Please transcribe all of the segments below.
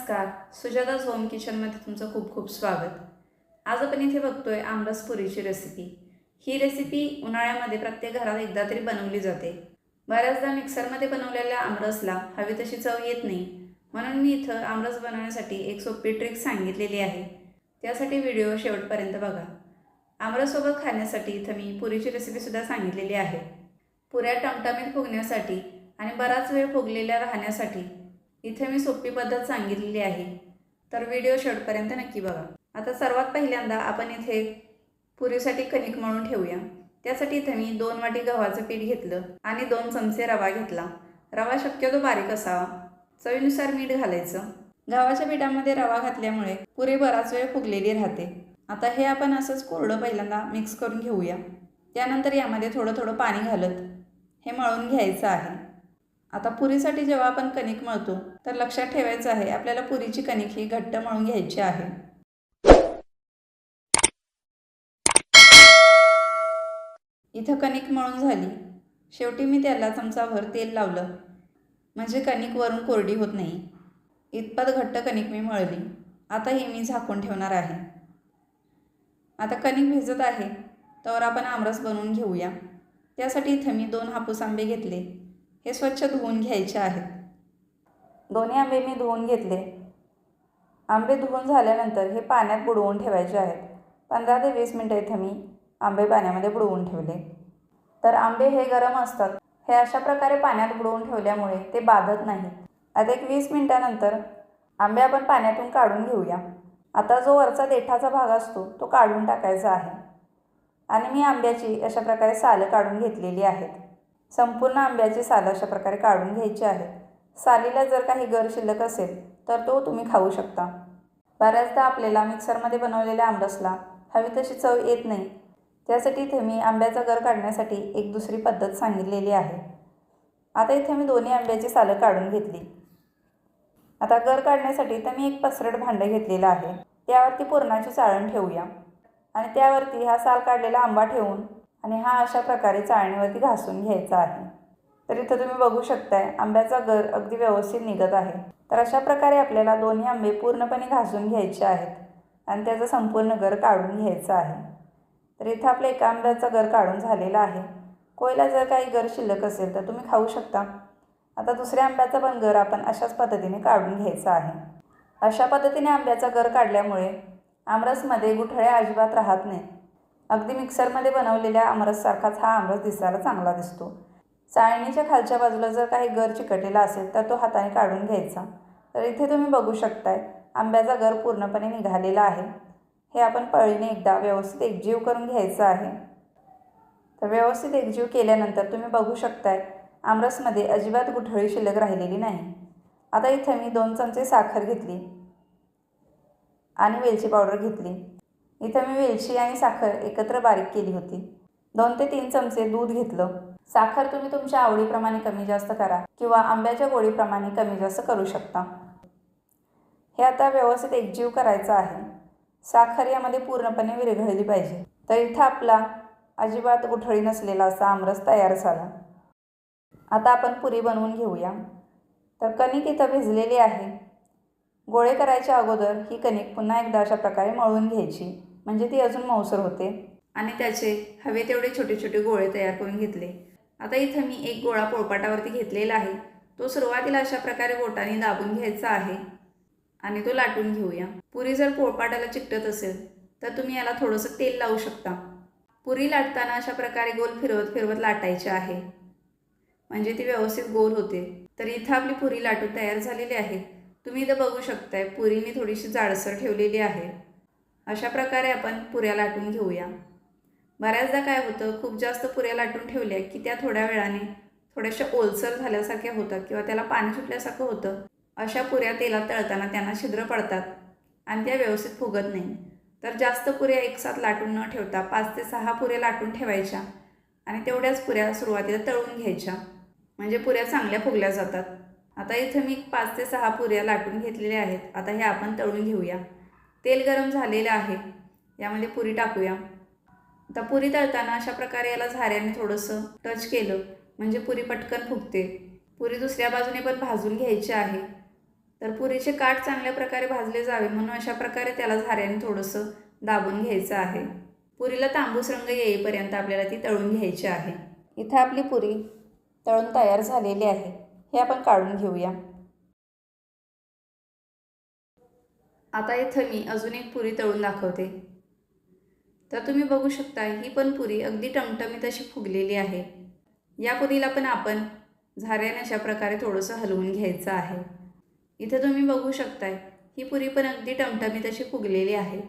नमस्कार. सुजाताज होम किचनमध्ये तुमचं खूप खूप स्वागत. आज आपण इथे बघतोय आमरस पुरीची रेसिपी ही रेसिपी उन्हाळ्यामध्ये प्रत्येक घरात एकदा तरी बनवली जाते. बऱ्याचदा मिक्सरमध्ये बनवलेल्या आमरसला हवी तशी चव येत नाही. म्हणून मी इथं आमरस बनवण्यासाठी एक सोपी ट्रिक सांगितलेली आहे. त्यासाठी व्हिडिओ शेवटपर्यंत बघा. आमरससोबत खाण्यासाठी इथं मी पुरीची रेसिपीसुद्धा सांगितलेली आहे. पुऱ्या टमटमीत फुगण्यासाठी आणि बराच वेळ फुगलेल्या राहण्यासाठी इथे मी सोपी पद्धत सांगितलेली आहे. तर व्हिडिओ शेवटपर्यंत नक्की बघा. आता सर्वात पहिल्यांदा आपण इथे पुरीसाठी कणिक मळून ठेवूया. त्यासाठी इथे मी दोन वाटी गव्हाचं पीठ घेतलं आणि दोन चमचे रवा घेतला. रवा शक्यतो बारीक असावा. चवीनुसार मीठ घालायचं. गव्हाच्या पिठामध्ये रवा घातल्यामुळे पुरी बराच वेळ फुगलेली राहते. आता हे आपण असंच कोरडं पहिल्यांदा मिक्स करून घेऊया. त्यानंतर यामध्ये थोडं थोडं पाणी घालत हे मळून घ्यायचं आहे. आता पुरीसाठी जेव्हा आपण कणिक मळतो तर लक्षात ठेवायचं आहे आपल्याला पुरीची कणिक ही घट्ट मळून घ्यायची आहे. इथं कणिक मळून झाली. शेवटी मी त्याला चमचाभर तेल लावलं. म्हणजे कणिक वरून कोरडी होत नाही. इतपत घट्ट कणिक मी मळली. आता ही मी झाकून ठेवणार आहे. आता कणिक भिजत आहे तर आपण आमरस बनवून घेऊया. त्यासाठी इथं मी दोन हापूस आंबे घेतले. हे स्वच्छ धुवून घ्यायचे आहेत. दोन्ही आंबे मी धुवून घेतले. आंबे धुवून झाल्यानंतर हे पाण्यात बुडवून ठेवायचे आहेत. पंधरा ते वीस मिनटं इथे मी आंबे पाण्यामध्ये बुडवून ठेवले. तर आंबे हे गरम असतात. हे अशा प्रकारे पाण्यात बुडवून ठेवल्यामुळे ते बाधत नाही. आता एक वीस मिनटानंतर आंबे आपण पाण्यातून काढून घेऊया. आता जो वरचा देठाचा भाग असतो तो काढून टाकायचा आहे. आणि मी आंब्याची अशा प्रकारे सालं काढून घेतलेली आहेत. संपूर्ण आंब्याची सालं अशा प्रकारे काढून घ्यायची आहे. सालीला जर काही गर शिल्लक असेल तर तो तुम्ही खाऊ शकता. बऱ्याचदा आपल्याला मिक्सरमध्ये बनवलेल्या आंबसला हवी तशी चव येत नाही. त्यासाठी इथे मी आंब्याचा गर काढण्यासाठी एक दुसरी पद्धत सांगितलेली आहे. आता इथे मी दोन्ही आंब्याची सालं काढून घेतली. आता गर काढण्यासाठी इथं मी एक पसरट भांडं घेतलेलं आहे. त्यावरती पुरणाची चाळण ठेवूया. आणि त्यावरती हा साल काढलेला आंबा ठेवून आणि हा अशा प्रकारे चाळणीवरती घासून घ्यायचा आहे. तर इथं तुम्ही बघू शकताय आंब्याचा गर अगदी व्यवस्थित निघत आहे. तर अशा प्रकारे आपल्याला दोन्ही आंबे पूर्णपणे घासून घ्यायचे आहेत आणि त्याचं संपूर्ण गर काढून घ्यायचं आहे. तर इथं आपला एका आंब्याचा गर काढून झालेला आहे. कोयला जर काही गर शिल्लक असेल तर तुम्ही खाऊ शकता. आता दुसऱ्या आंब्याचा पण गर आपण अशाच पद्धतीने काढून घ्यायचा आहे. अशा पद्धतीने आंब्याचा गर काढल्यामुळे आमरसमध्ये गुठळ्या अजिबात राहत नाही. अगदी मिक्सरमध्ये बनवलेल्या आमरससारखाच हा आमरस दिसायला चांगला दिसतो. चाळणीच्या खालच्या बाजूला जर काही गर चिकटलेला असेल तर तो हाताने काढून घ्यायचा. तर इथे तुम्ही बघू शकताय आंब्याचा गर पूर्णपणे निघालेला आहे. हे आपण पळीने एकदा व्यवस्थित एकजीव करून घ्यायचं आहे. तर व्यवस्थित एकजीव केल्यानंतर तुम्ही बघू शकताय आमरसमध्ये अजिबात गुठळी शिल्लक राहिलेली नाही. आता इथे मी दोन चमचे साखर घेतली आणि वेलची पावडर घेतली. इथं मी वेलची आणि साखर एकत्र बारीक केली होती. दोन ते तीन चमचे दूध घेतलं. साखर तुम्ही तुमच्या आवडीप्रमाणे कमी जास्त करा किंवा आंब्याच्या गोळीप्रमाणे कमी जास्त करू शकता. हे आता व्यवस्थित एकजीव करायचं आहे. साखर यामध्ये पूर्णपणे विरघळली पाहिजे. तर इथं आपला अजिबात गुठळी नसलेला असा आमरस तयार झाला. आता आपण पुरी बनवून घेऊया. तर कणिक इथं भिजलेली आहे. गोळे करायच्या अगोदर ही कणिक पुन्हा एकदा अशा प्रकारे मळून घ्यायची. म्हणजे ती अजून मऊसर होते. आणि त्याचे हवे तेवढे छोटे छोटे गोळे तयार करून घेतले. आता इथं मी एक गोळा पोळपाटावरती घेतलेला आहे. तो सुरुवातीला अशा प्रकारे बोटाने दाबून घ्यायचा आहे. आणि तो लाटून घेऊया. पुरी जर पोळपाटाला चिकटत असेल तर तुम्ही याला थोडंसं तेल लावू शकता. पुरी लाटताना अशा प्रकारे गोल फिरवत फिरवत लाटायचे आहे. म्हणजे ती व्यवस्थित गोल होते. तर इथं आपली पुरी लाटून तयार झालेली आहे. तुम्ही इथं बघू शकताय पुरी मी थोडीशी जाडसर ठेवलेली आहे. अशा प्रकारे आपण पुऱ्या लाटून घेऊया. बऱ्याचदा काय होतं खूप जास्त पुऱ्या लाटून ठेवल्या की त्या थोड्या वेळाने थोड्याशा ओलसर झाल्यासारख्या होतात किंवा त्याला पाणी सुटल्यासारखं होतं. अशा पुऱ्या तेलात तळताना त्यांना छिद्र पडतात आणि त्या व्यवस्थित फुगत नाही. तर जास्त पुऱ्या एकसाथ लाटून न ठेवता पाच ते सहा पुऱ्या लाटून ठेवायच्या आणि तेवढ्याच पुऱ्या सुरुवातीला तळून घ्यायच्या. म्हणजे पुऱ्या चांगल्या फुगल्या जातात. आता इथं मी पाच ते सहा पुऱ्या लाटून घेतलेल्या आहेत. आता हे आपण तळून घेऊया. तेल गरम झालेलं आहे. यामध्ये पुरी टाकूया. आता पुरी तळताना अशा प्रकारे याला झाऱ्याने थोडंसं टच केलं. म्हणजे पुरी पटकन फुगते. पुरी दुसऱ्या बाजूने पण भाजून घ्यायची आहे. तर पुरीचे काठ चांगल्या प्रकारे भाजले जावे म्हणून अशा प्रकारे त्याला झाऱ्याने थोडंसं दाबून घ्यायचं आहे. पुरीला तांबूस रंग येईपर्यंत आपल्याला ती तळून घ्यायची आहे. इथं आपली पुरी तळून तयार झालेली आहे. हे आपण काढून घेऊया. आता इथं मी अजून एक पुरी तळून दाखवते. तर तुम्ही बघू शकता ही पण पुरी अगदी टमटमीत अशी फुगलेली आहे. या पुरीला पण आपण झाऱ्याने अशा प्रकारे थोडंसं हलवून घ्यायचं आहे. इथं तुम्ही बघू शकताय ही पुरी पण अगदी टमटमीत अशी फुगलेली आहे.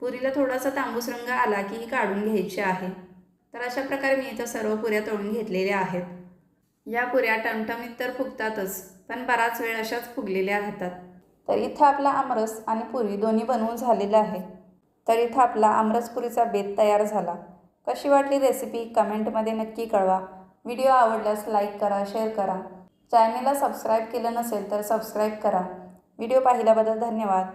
पुरीला थोडासा तांबूस रंग आला की ही काढून घ्यायची आहे. तर अशा प्रकारे मी इथं सर्व पुऱ्या तळून घेतलेल्या आहेत. या पुऱ्या टमटमीत तर फुगतातच पण बराच वेळ अशाच फुगलेल्या राहतात. तर इथं आपला आमरस आणि पुरी दोन्ही बनवून झालेलं आहे. तर इथं आपला आमरस पुरीचा बेत तयार झाला. कशी वाटली रेसिपी कमेंटमध्ये नक्की कळवा. व्हिडिओ आवडल्यास लाईक करा शेअर करा. चॅनलला सबस्क्राईब केलं नसेल तर सबस्क्राईब करा. व्हिडिओ पाहिल्याबद्दल धन्यवाद.